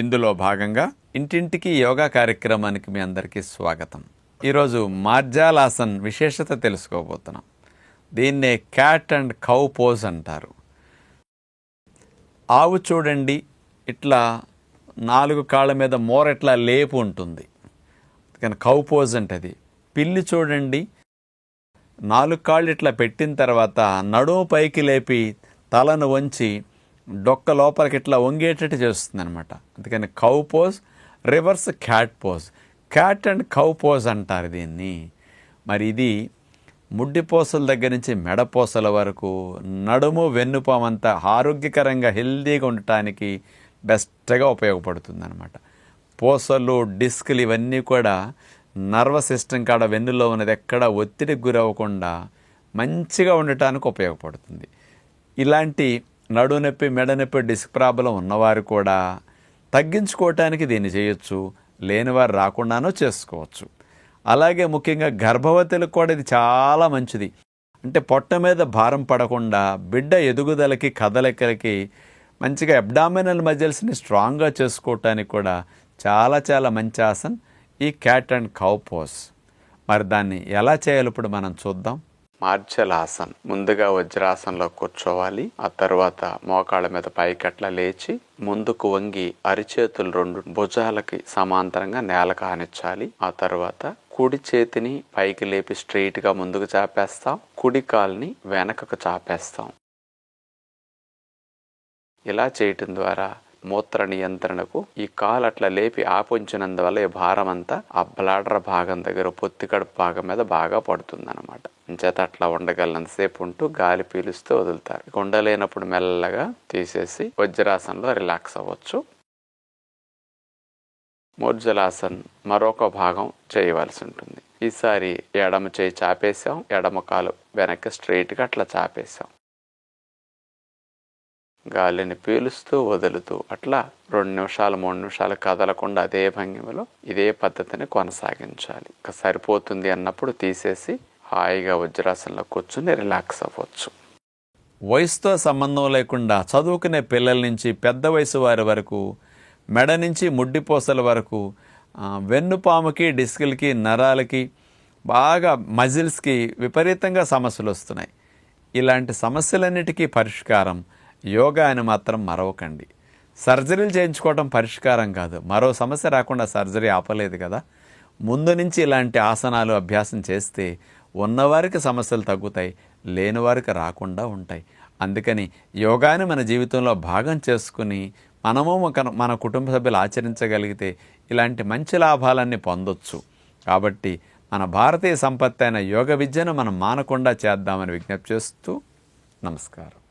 ఇందులో భాగంగా ఇంటింటికి యోగా కార్యక్రమానికి మీ అందరికీ స్వాగతం. ఈరోజు మార్జాలాసన్ విశేషత తెలుసుకోబోతున్నాం. దీన్నే క్యాట్ అండ్ కౌ పోజ్ అంటారు. ఆవు చూడండి ఇట్లా నాలుగు కాళ్ళ మీద మోర ఇట్లా లేపు ఉంటుంది. కానీ కౌ పోజ్ అంటే అది పిల్లి చూడండి నాలుగు కాళ్ళు ఇట్లా పెట్టిన తర్వాత నడుము పైకి లేపి తలను వంచి డొక్క లోపలికి ఇట్లా వంగేటట్టు చేస్తుంది అనమాట అందుకని cow pose reverse cat pose cat and cow pose అంటారు దీన్ని. మరి ఇది ముడ్డిపోసల దగ్గర నుంచి మెడపోసల వరకు నడుము వెన్నుపామంతా ఆరోగ్యకరంగా హెల్దీగా ఉండటానికి బెస్ట్గా ఉపయోగపడుతుంది అనమాట పూసలు డిస్కులు ఇవన్నీ కూడా నర్వస్ సిస్టమ్ కాడ వెన్నులో ఉన్నది ఎక్కడ ఒత్తిడికి గురవ్వకుండా మంచిగా ఉండటానికి ఉపయోగపడుతుంది. ఇలాంటి నడునొప్పి మెడనొప్పి మెడ నొప్పి డిస్క్ ప్రాబ్లం ఉన్నవారు కూడా తగ్గించుకోవటానికి దీన్ని చేయొచ్చు. లేనివారు రాకుండానో చేసుకోవచ్చు. అలాగే ముఖ్యంగా గర్భవతులకు కూడా ఇది చాలా మంచిది. అంటే పొట్ట మీద భారం పడకుండా బిడ్డ ఎదుగుదలకి కదలికలకి మంచిగా అబ్డామినల్ మజిల్స్ని స్ట్రాంగ్గా చేసుకోవటానికి కూడా చాలా చాలా మంచి ఆసన్ ఈ క్యాట్ అండ్ కౌ పోస్ మరి దాన్ని ఎలా చేయాలి ఇప్పుడు మనం చూద్దాం. మార్జలాసన్ ముందుగా వజ్రాసనంలో కూర్చోవాలి. ఆ తర్వాత మోకాళ్ళ మీద పైకి అట్లా లేచి ముందుకు వంగి అరిచేతులు రెండు భుజాలకి సమాంతరంగా నేల కానిచ్చాలి. ఆ తర్వాత కుడి చేతిని పైకి లేపి స్ట్రెయిట్గా ముందుకు చాపేస్తాం. కుడి కాల్ని వెనకకు చాపేస్తాం. ఇలా చేయటం ద్వారా మూత్ర నియంత్రణకు ఈ కాలు అట్లా లేపి ఆపుంచినందువల్ల ఈ భారం అంతా ఆ బ్లాడర్ భాగం దగ్గర పొత్తికడుపు భాగం మీద బాగా పడుతుంది అనమాట చేత అట్లా ఉండగలనంతసేపు ఉంటూ గాలి పీలుస్తూ వదులుతారు. ఉండలేనప్పుడు మెల్లగా తీసేసి వజ్రాసనంలో రిలాక్స్ అవ్వచ్చు. మూర్జలాసన్ మరొక భాగం చేయవలసి ఉంటుంది. ఈసారి ఎడమ చేయి చాపేసాం ఎడమ కాలు వెనక్కి స్ట్రైట్గా అట్లా చాపేసాం. గాలిని పీలుస్తూ వదులుతూ అట్లా రెండు నిమిషాలు మూడు నిమిషాలు కదలకుండా అదే భంగిమలో ఇదే పద్ధతిని కొనసాగించాలి. ఇక సరిపోతుంది అన్నప్పుడు తీసేసి హాయిగా వజ్రాసనంలో కూర్చుని రిలాక్స్ అవ్వచ్చు. వయసుతో సంబంధం లేకుండా చదువుకునే పిల్లల నుంచి పెద్ద వయసు వారి వరకు మెడ నుంచి ముడ్డిపోసల వరకు వెన్నుపాముకి డిస్కులకి నరాలకి బాగా మజిల్స్కి విపరీతంగా సమస్యలు వస్తున్నాయి. ఇలాంటి సమస్యలన్నిటికీ పరిష్కారం యోగా అని మాత్రం మరవకండి. సర్జరీలు చేయించుకోవడం పరిష్కారం కాదు. మరో సమస్య రాకుండా సర్జరీ ఆపలేదు కదా. ముందు నుంచి ఇలాంటి ఆసనాలు అభ్యాసం చేస్తే ఉన్నవారికి సమస్యలు తగ్గుతాయి లేనివారికి రాకుండా ఉంటాయి. అందుకని యోగాని మన జీవితంలో భాగం చేసుకుని మనము ఒక- మన కుటుంబ సభ్యులు ఆచరించగలిగితే ఇలాంటి మంచి లాభాలన్నీ పొందొచ్చు. కాబట్టి మన భారతీయ సంపత్తి అయిన యోగ విద్యను మనం మానకుండా చేద్దామని విజ్ఞప్తి చేస్తూ నమస్కారం.